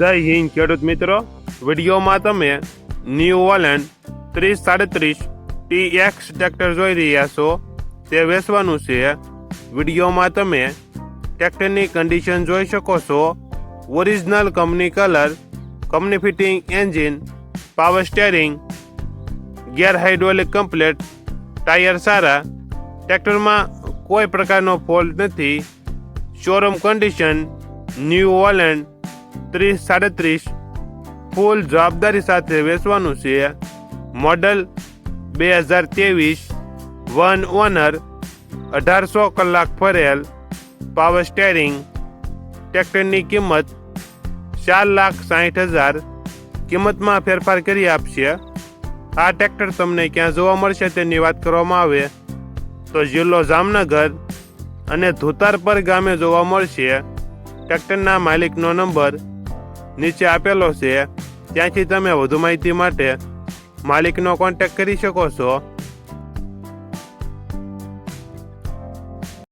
જય હિન્દ, ખેડૂત મિત્રો. વિડીયોમાં તમે ન્યૂ વોલેન્ડ ત્રીસ સાડત્રીસ ટી એક્સ ટ્રેક્ટર જોઈ રહ્યા છો. તે વેચવાનું છે. વિડીયોમાં તમે ટ્રેક્ટરની કન્ડિશન જોઈ શકો છો. Original company colour company fitting engine power steering gear hydraulic complete tyre સારા. ટ્રેક્ટરમાં કોઈ પ્રકારનો ફોલ્ટ નથી. શોરૂમ કન્ડિશન ન્યૂ વોલેન્ડ ત્રીસ, સાડત્રીસ, ફૂલ જવાબદારી સાથે વેચવાનું છે. મોડલ બે હજાર ત્રેવીસ, વન ઓનર, અઢારસો કલાક ફરેલ, પાવર સ્ટેરિંગ, ટ્રેક્ટરની કિંમત ચાર લાખ સાઠ હજાર. કિંમતમાં ફેરફાર કરી આપશે. આ ટ્રેક્ટર તમને ક્યાં જોવા મળશે તેની વાત કરવામાં આવે. તો જિલ્લો જામનગર અને ધોતારપર ગામે જોવા મળશે. ટ્રેક્ટરના માલિકનો નંબર નીચે આપેલો છે. ત્યાંથી તમે વધુ માહિતી માટે માલિકનો કોન્ટેક્ટ કરી શકો છો.